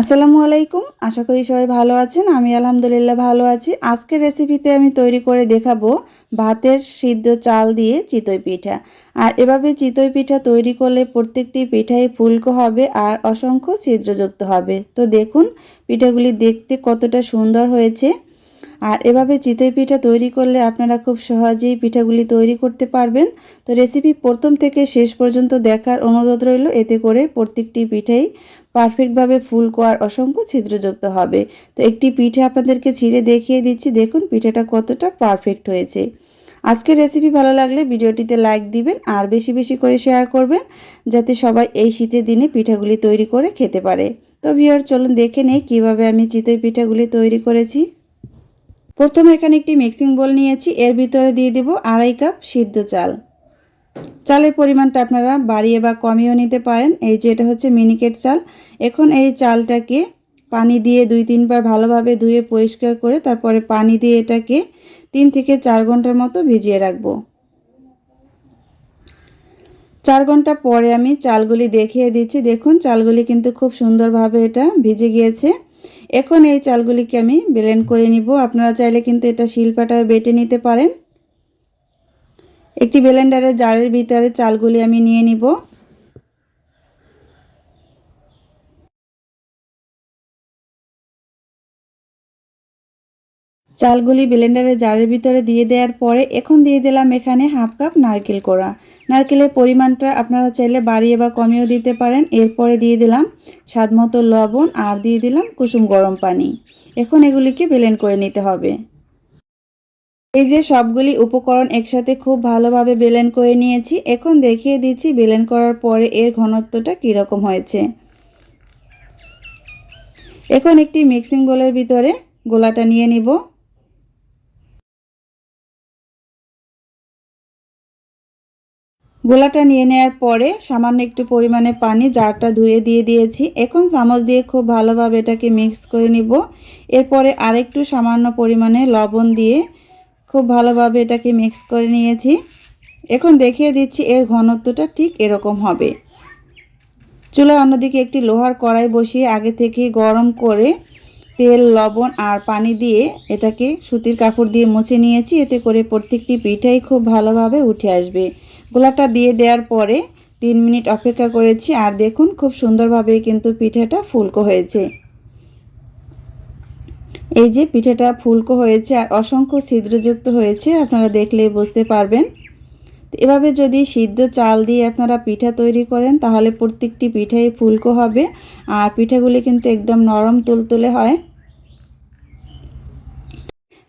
আসসালামু আলাইকুম। আশা করি সবাই ভালো আছেন। আমি আলহামদুলিল্লাহ ভালো আছি। আজকের রেসিপিতে আমি তৈরি করে দেখাবো ভাতের সিদ্ধ চাল দিয়ে চিতই পিঠা। আর এভাবে চিতই পিঠা তৈরি করলে প্রত্যেকটি পিঠাই ফুলকো হবে আর অসংখ্য ছিদ্রযুক্ত হবে। তো দেখুন, পিঠাগুলি দেখতে কতটা সুন্দর হয়েছে। আর এভাবে চিতই পিঠা তৈরি করলে আপনারা খুব সহজেই পিঠাগুলি তৈরি করতে পারবেন। তো রেসিপি প্রথম থেকে শেষ পর্যন্ত দেখার অনুরোধ রইল, এতে করে প্রত্যেকটি পিঠাই পারফেক্টভাবে ফুল কোয়ার অসংখ্য ছিদ্রযুক্ত হবে। তো একটি পিঠে আপনাদেরকে ছিঁড়ে দেখিয়ে দিচ্ছি। দেখুন, পিঠাটা কতটা পারফেক্ট হয়েছে। আজকের রেসিপি ভালো লাগলে ভিডিওটিতে লাইক দিবেন আর বেশি বেশি করে শেয়ার করবেন, যাতে সবাই এই শীতের দিনে পিঠাগুলি তৈরি করে খেতে পারে। তো ভিওর চলুন দেখে নেই কীভাবে আমি চিতই পিঠাগুলি তৈরি করেছি। প্রথমে এখানে একটি মিক্সিং বোল নিয়েছি। এর ভিতরে দিয়ে দেব আড়াই কাপ সিদ্ধ চাল। চালের পরিমাণটা আপনারা বাড়িয়ে বা কমিয়েও নিতে পারেন। এই যে এটা হচ্ছে মিনিকেট চাল। এখন এই চালটাকে পানি দিয়ে দুই তিনবার ভালোভাবে ধুয়ে পরিষ্কার করে তারপরে পানি দিয়ে এটাকে তিন থেকে চার ঘণ্টার মতো ভিজিয়ে রাখব। চার ঘণ্টা পরে আমি চালগুলি দেখিয়ে দিচ্ছি। দেখুন, চালগুলি কিন্তু খুব সুন্দরভাবে এটা ভিজে গিয়েছে। এখন এই চালগুলিকে আমি ব্লেন্ড করে নিব। আপনারা চাইলে কিন্তু এটা শিলপাটায় বেটে নিতে পারেন। একটি ব্লেন্ডারের জারের ভিতরে চালগুলি আমি নিয়ে নিব। চালগুলি ব্লেন্ডারের জারের ভিতরে দিয়ে দেওয়ার পরে এখন দিয়ে দিলাম এখানে হাফ কাপ নারকেল কোড়া। নারকেলের পরিমাণটা আপনারা চাইলে বাড়িয়ে বা কমিয়েও দিতে পারেন। এরপরে দিয়ে দিলাম স্বাদ মতো লবণ আর দিয়ে দিলাম কুসুম গরম পানি। এখন এগুলিকে ব্লেন্ড করে নিতে হবে। এই যে সবগুলি উপকরণ একসাথে খুব ভালোভাবে বেলেন করে নিয়েছি, এখন দেখিয়ে দিচ্ছি বেলেন করার পরে এর ঘনত্বটা কীরকম হয়েছে। এখন একটি মিক্সিং বোলের ভিতরে গোলাটা নিয়ে নিব। গোলাটা নিয়ে নেওয়ার পরে সামান্য একটু পরিমাণে পানি, জারটা ধুয়ে দিয়ে দিয়েছি। এখন চামচ দিয়ে খুব ভালোভাবে এটাকে মিক্স করে নিব। এরপরে আরেকটু সামান্য পরিমাণে লবণ দিয়ে খুব ভালোভাবে এটাকে মিক্স করে নিয়েছি। এখন দেখিয়ে দিচ্ছি এর ঘনত্বটা ঠিক এরকম হবে। চুলায় অন্যদিকে একটি লোহার কড়াই বসিয়ে আগে থেকে গরম করে তেল, লবণ আর পানি দিয়ে এটাকে সুতির কাপড় দিয়ে মুছে নিয়েছি। এতে করে প্রত্যেকটি পিঠাই খুব ভালোভাবে উঠে আসবে। গোলাটা দিয়ে দেওয়ার পরে তিন মিনিট অপেক্ষা করেছি আর দেখুন খুব সুন্দরভাবে কিন্তু পিঠাটা ফুলকো হয়েছে। এই যে পিঠাটা ফুলকো হয়েছে আর অসংখ্য ছিদ্রযুক্ত হয়েছে, আপনারা দেখলে বুঝতে পারবেন। এভাবে যদি সিদ্ধ চাল দিয়ে আপনারা পিঠা তৈরি করেন, তাহলে প্রত্যেকটি পিঠাই ফুলকো হবে আর পিঠাগুলি কিন্তু একদম নরম তুলতুলে হয়।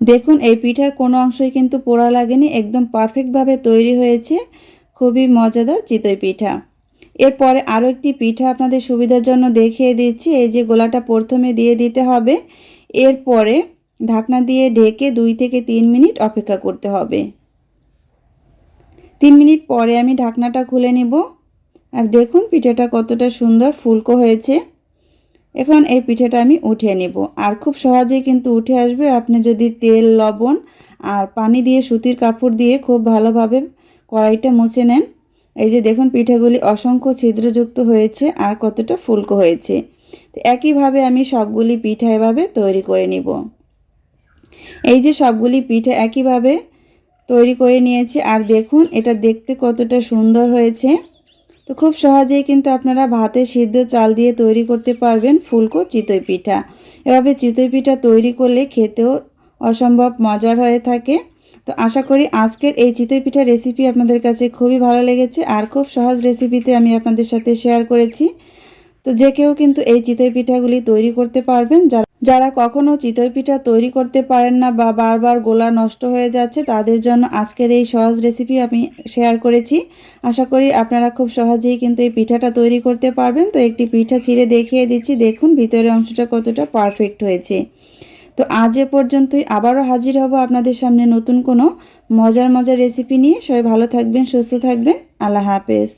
দেখুন, এই পিঠার কোনো অংশই কিন্তু পোড়া লাগেনি, একদম পারফেক্টভাবে তৈরি হয়েছে। খুবই মজাদার চিতই পিঠা। এরপরে আরও একটি পিঠা আপনাদের সুবিধার জন্য দেখিয়ে দিচ্ছি, এই যে গোলাটা প্রথমে দিয়ে দিতে হবে। এরপরে ঢাকনা দিয়ে ঢেকে দুই থেকে তিন মিনিট অপেক্ষা করতে হবে। তিন মিনিট পরে আমি ঢাকনাটা খুলে নিব। আর দেখুন পিঠেটা কতটা সুন্দর ফুলকো হয়েছে। এখন এই পিঠেটা আমি উঠিয়ে নেব। আর খুব সহজেই কিন্তু উঠে আসবে। আপনি যদি তেল, লবণ আর পানি দিয়ে সুতির কাপড় দিয়ে খুব ভালোভাবে কড়াইটা মুছে নেন। এই যে দেখুন পিঠেগুলি অসংখ্য ছিদ্রযুক্ত হয়েছে আর কতটা ফুলকো হয়েছে। তো একইভাবে আমি সবগুলি পিঠা এভাবে তৈরি করে নিব। এই যে সবগুলি পিঠা একইভাবে তৈরি করে নিয়েছি, আর দেখুন এটা দেখতে কতটা সুন্দর হয়েছে। তো খুব সহজেই কিন্তু আপনারা ভাতে সিদ্ধ চাল দিয়ে তৈরি করতে পারবেন ফুলকো চিতই পিঠা। এভাবে চিতই পিঠা তৈরি করলে খেতেও অসম্ভব মজার হয়ে থাকে। তো আশা করি আজকের এই চিতই পিঠা রেসিপি আপনাদের কাছে খুবই ভালো লেগেছে, আর খুব সহজ রেসিপিতে আমি আপনাদের সাথে শেয়ার করেছি। তো যে কেউ কিন্তু এই চিতই পিঠাগুলি তৈরি করতে পারবেন। যারা যারা কখনো চিতই পিঠা তৈরি করতে পারেন না বা বারবার গোলা নষ্ট হয়ে যাচ্ছে, তাদের জন্য আজকের এই সহজ রেসিপি আমি শেয়ার করেছি। আশা করি আপনারা খুব সহজেই কিন্তু এই পিঠাটা তৈরি করতে পারবেন। তো একটি পিঠা ছিঁড়ে দেখিয়ে দিচ্ছি। দেখুন ভিতরের অংশটা কতটা পারফেক্ট হয়েছে। তো আজ এ পর্যন্তই। আবারও হাজির হব আপনাদের সামনে নতুন কোনো মজার মজার রেসিপি নিয়ে। সবাই ভালো থাকবেন, সুস্থ থাকবেন। আল্লাহ হাফেজ।